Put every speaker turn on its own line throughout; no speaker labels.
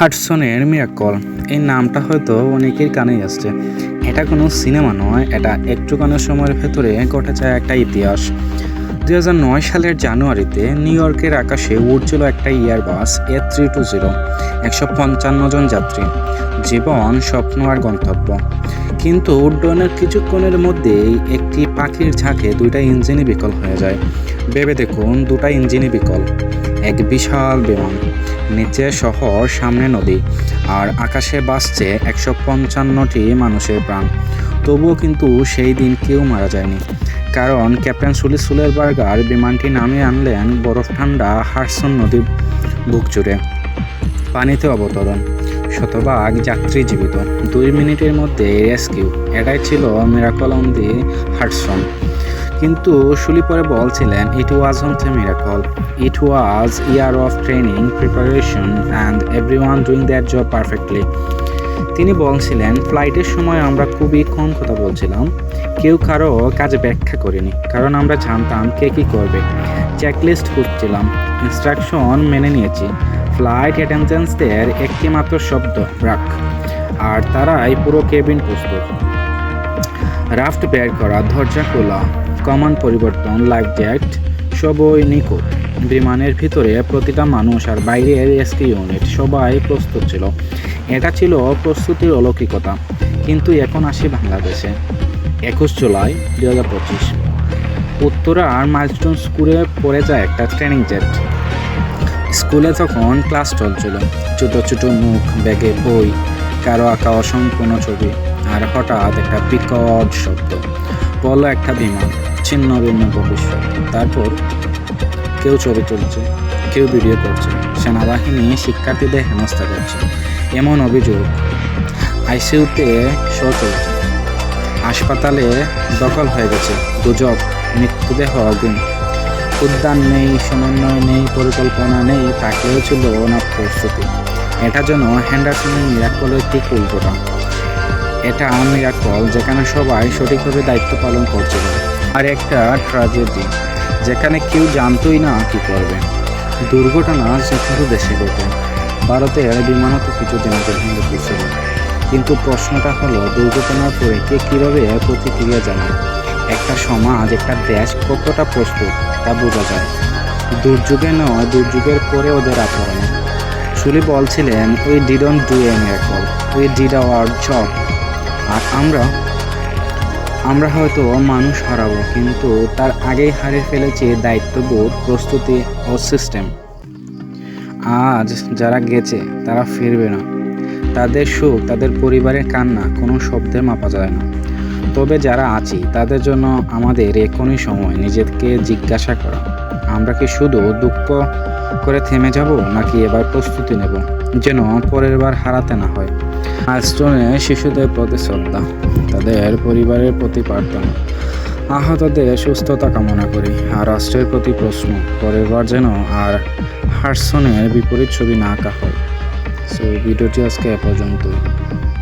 হাডসনের miracle এই নামটা হয়তো অনেকের কানেই আসছে। এটা কোনো সিনেমা নয়, এটা একটুখানি সময়ের ভেতরে ঘটে যায় একটা ইতিহাস। দু হাজার নয় সালের জানুয়ারিতে নিউ ইয়র্কের আকাশে উঠছিল একটা Airbus A three two zero একশো পঞ্চান্ন জন যাত্রী। জীবন, স্বপ্ন আর গন্তব্য। কিন্তু উড্ডয়নের কিছুক্ষণের মধ্যেই একটি পাখির ঝাঁকে দুইটা ইঞ্জিনই বিকল হয়ে যায়। ভেবে দেখুন, দুটা ইঞ্জিনই বিকল। এক বিশাল বিমান। নিচে শহর সামনে নদী, আর আকাশে বাসছে একশো পঞ্চান্নটি মানুষের প্রাণ। তবুও কিন্তু সেই দিন কেউ মারা যায়নি। কারণ ক্যাপ্টেন সুলি সুলের বার্গার বিমানটি নামিয়ে আনলেন বরফ ঠান্ডা হারসন নদীর বুক জুড়ে পানিতে অবতরণ। শতভাগ যাত্রী জীবিত। দুই মিনিটের মধ্যে রেস্কিউ। এটাই ছিল মিরাকল অন দি হার্টসন কিন্তু শুলি পরে বলছিলেন it was not a miracle it was year of training preparation and everyone doing that job perfectly তিনি বলছিলেন ফ্লাইটের সময় আমরা খুবই কম কথা বলছিলাম। কেউ কারও কাজে ব্যাখ্যা করিনি, কারণ আমরা জানতাম কে কী করবে। চেকলিস্ট করছিলাম ইনস্ট্রাকশন মেনে নিয়েছি। ফ্লাইট অ্যাটেন্ডেন্সদের একটি মাত্র শব্দ, রাখ। আর তারাই পুরো কেবিন প্রস্তুত। রাফট বের করা দরজা খোলা কমান পরিবর্তন, লাইফ জ্যাকেট সবই নিখুঁত। বিমানের ভিতরে প্রতিটা মানুষ আর বাইরের রেস্কিউ ইউনিট সবাই প্রস্তুত ছিল। এটা ছিল প্রস্তুতির অলৌকিকতা, কিন্তু এখন আসি বাংলাদেশে। একুশ জুলাই দু হাজার পঁচিশ। উত্তরার মাইলস্টোন স্কুলে পড়ে যায় একটা ট্রেনিং জেট। স্কুলে তখন ক্লাস চলছিল, ছোটো ছোটো মুখ, ব্যাগে বই, কারও আঁকা অসম্পূর্ণ ছবি আর হঠাৎ একটা বিকট শব্দ। বলল একটা বিমান, ছিন্ন ভিন্ন ভবিষ্যৎ তারপর কেউ ছবি তুলছে, কেউ ভিডিও করছে। সেনাবাহিনী শিক্ষার্থীদের হেনস্থা করছে। এমন অভিযোগ আইসিইউতে শো চলছে। হাসপাতালে দখল হয়ে গেছে গুজব মৃত্যুদেহ অগুণ উদ্যান নেই, সমন্বয় নেই, পরিকল্পনা নেই থাকলেও ছিল না প্রস্তুতি। এটা যেন হ্যান্ডারসনের মিরাকলের ঠিক উল্টোটা এটা মিরাকল যেখানে সবাই সঠিকভাবে দায়িত্ব পালন করছিল। আর একটা ট্র্যাজেডি যেখানে কেউ জানতোই না কি করবে। দুর্ঘটনা যেকোনো দেশে ঘটে। ভারতের বিমানও তো কিছুদিনের জন্য ছিল কিন্তু প্রশ্নটা হলো, দুর্ঘটনার পরে কে কীভাবে প্রতিক্রিয়া জানায়? একটা সমাজ, একটা দেশ কতটা প্রস্তুত, তা বোঝা যায়। দুর্যোগে নয়, দুর্যোগের পরে ওদের আচরণ। সুলি বলছিলেন we didn't do a miracle we did our job আর আমরা আমরা হয়তো মানুষ হারাবো, কিন্তু তার আগেই হারিয়ে ফেলেছি দায়িত্ববোধ, প্রস্তুতি ও সিস্টেম আজ যারা গেছে, তারা ফিরবে না। তাদের সুখ, তাদের পরিবারের কান্না কোনো শব্দে মাপা যায় না। তবে যারা আছি, তাদের জন্য আমাদের এখনই সময়, নিজেকে জিজ্ঞাসা করা। আমরা কি শুধু দুঃখ করে থেমে যাব, নাকি এবার প্রস্তুতি নেব, যেন পরের বার হারাতে না হয়? আইস্টোনে শিশুদের প্রতি শ্রদ্ধা, তাদের পরিবারের প্রতি প্রার্থনা। আহতদের সুস্থতা কামনা করি, আর রাষ্ট্রের প্রতি প্রশ্ন পরের বার যেন আর হার্সনের বিপরীত ছবি না আঁকা হয় সো ভিডিওটি আজকে এ পর্যন্ত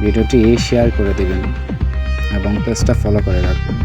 ভিডিওটি শেয়ার করে দেবেন এবং পেজটা ফলো করে রাখবেন।